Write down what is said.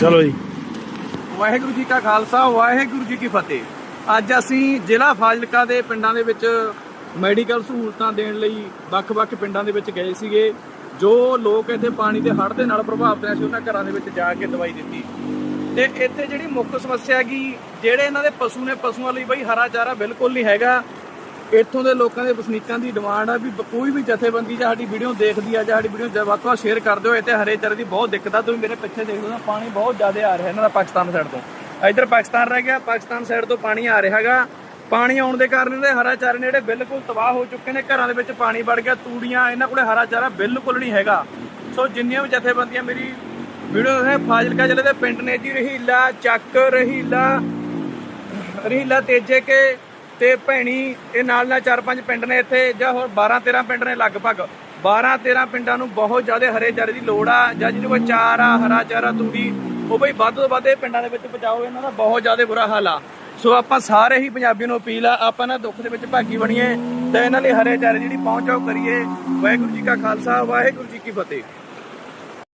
ਚਲੋ ਜੀ। ਵਾਹਿਗੁਰੂ ਜੀ ਕਾ ਖਾਲਸਾ, ਵਾਹਿਗੁਰੂ ਜੀ ਕੀ ਫਤਿਹ। ਅੱਜ ਅਸੀਂ ਜ਼ਿਲ੍ਹਾ ਫਾਜ਼ਿਲਕਾ ਦੇ ਪਿੰਡਾਂ ਦੇ ਵਿੱਚ ਮੈਡੀਕਲ ਸਹੂਲਤਾਂ ਦੇਣ ਲਈ ਵੱਖ-ਵੱਖ ਪਿੰਡਾਂ ਦੇ ਵਿੱਚ ਗਏ ਸੀਗੇ। ਜੋ ਲੋਕ ਇੱਥੇ ਪਾਣੀ ਦੇ ਹੜ੍ਹ ਦੇ ਨਾਲ ਪ੍ਰਭਾਵਿਤ ਹੋਏ ਸੀ ਉਹਨਾਂ ਘਰਾਂ ਦੇ ਵਿੱਚ ਜਾ ਕੇ ਦਵਾਈ ਦਿੱਤੀ। ਤੇ ਇੱਥੇ ਜਿਹੜੀ ਮੁੱਖ ਸਮੱਸਿਆ ਹੈਗੀ, ਜਿਹੜੇ ਇਹਨਾਂ ਦੇ ਪਸ਼ੂ ਨੇ, ਪਸ਼ੂਆਂ ਲਈ ਬਈ ਹਰਾ ਚਾਰਾ ਬਿਲਕੁਲ ਨਹੀਂ ਹੈਗਾ। ਇੱਥੋਂ ਦੇ ਲੋਕਾਂ ਦੇ ਵਸਨੀਕਾਂ ਦੀ ਡਿਮਾਂਡ ਆ ਵੀ ਕੋਈ ਵੀ ਜਥੇਬੰਦੀ ਜਾਂ ਸਾਡੀ ਵੀਡੀਓ ਦੇਖਦੀ ਆ ਜਾਂ ਸਾਡੀ ਵੀਡੀਓ ਵੱਧ ਵੱਧ ਸ਼ੇਅਰ ਕਰ ਦਿਓ ਇੱਥੇ ਹਰੇ ਚਾਰੇ ਦੀ ਬਹੁਤ ਦਿੱਕਤ ਆ। ਤੁਸੀਂ ਮੇਰੇ ਪਿੱਛੇ ਦੇਖ ਲਓ ਨਾ, ਪਾਣੀ ਬਹੁਤ ਜ਼ਿਆਦਾ ਆ ਰਿਹਾ ਇਹਨਾਂ ਦਾ ਪਾਕਿਸਤਾਨ ਸਾਈਡ ਤੋਂ। ਇੱਧਰ ਪਾਕਿਸਤਾਨ ਰਹਿ ਗਿਆ, ਪਾਕਿਸਤਾਨ ਸਾਈਡ ਤੋਂ ਪਾਣੀ ਆ ਰਿਹਾ ਹੈਗਾ। ਪਾਣੀ ਆਉਣ ਦੇ ਕਾਰਨ ਇਹਦੇ ਹਰਾ ਚਾਰੇ ਨੇ ਜਿਹੜੇ ਬਿਲਕੁਲ ਤਬਾਹ ਹੋ ਚੁੱਕੇ ਨੇ। ਘਰਾਂ ਦੇ ਵਿੱਚ ਪਾਣੀ ਵੜ ਗਿਆ, ਤੂੜੀਆਂ, ਇਹਨਾਂ ਕੋਲੇ ਹਰਾ ਚਾਰਾ ਬਿਲਕੁਲ ਨਹੀਂ ਹੈਗਾ। ਸੋ ਜਿੰਨੀਆਂ ਵੀ ਜਥੇਬੰਦੀਆਂ ਮੇਰੀ ਵੀਡੀਓ ਹੈ, ਫਾਜ਼ਿਲਕਾ ਜ਼ਿਲ੍ਹੇ ਦੇ ਪਿੰਡ ਨੇ ਜੀ, ਰਹੀਲਾ ਚੱਕ, ਰਹੀਲਾ ਰਹੀਲਾ ਤੇਜੇ ਕੇ ਤੇ ਭੈਣੀ, ਇਹ ਨਾਲ ਨਾਲ ਚਾਰ ਪੰਜ ਪਿੰਡ ਨੇ ਇੱਥੇ, ਜਾਂ ਹੋਰ 12 13 ਪਿੰਡ ਨੇ ਲਗਭਗ। 12 13 ਪਿੰਡਾਂ ਨੂੰ ਬਹੁਤ ਜ਼ਿਆਦਾ ਹਰੇ ਚਾਰੇ ਦੀ ਲੋੜ ਆ, ਜਾਂ ਜਿਹਨੂੰ ਕੋਈ ਚਾਰ ਆ, ਹਰਾ ਚਾਰਾ, ਤੂੜੀ, ਉਹ ਬਈ ਵੱਧ ਤੋਂ ਵੱਧ ਇਹ ਪਿੰਡਾਂ ਦੇ ਵਿੱਚ ਪਹੁੰਚਾਓ, ਇਹਨਾਂ ਦਾ ਬਹੁਤ ਜ਼ਿਆਦਾ ਬੁਰਾ ਹਾਲ ਆ। ਸੋ ਆਪਾਂ ਸਾਰੇ ਹੀ ਪੰਜਾਬੀਆਂ ਨੂੰ ਅਪੀਲ ਆ, ਆਪਾਂ ਇਹਨਾਂ ਦੁੱਖ ਦੇ ਵਿੱਚ ਭਾਗੀ ਬਣੀਏ, ਤੇ ਇਹਨਾਂ ਲਈ ਹਰੇ ਚਾਰੇ ਜਿਹੜੀ ਪਹੁੰਚਾਓ ਕਰੀਏ। ਵਾਹਿਗੁਰੂ ਜੀ ਕਾ ਖਾਲਸਾ, ਵਾਹਿਗੁਰੂ ਜੀ ਕੀ ਫਤਿਹ।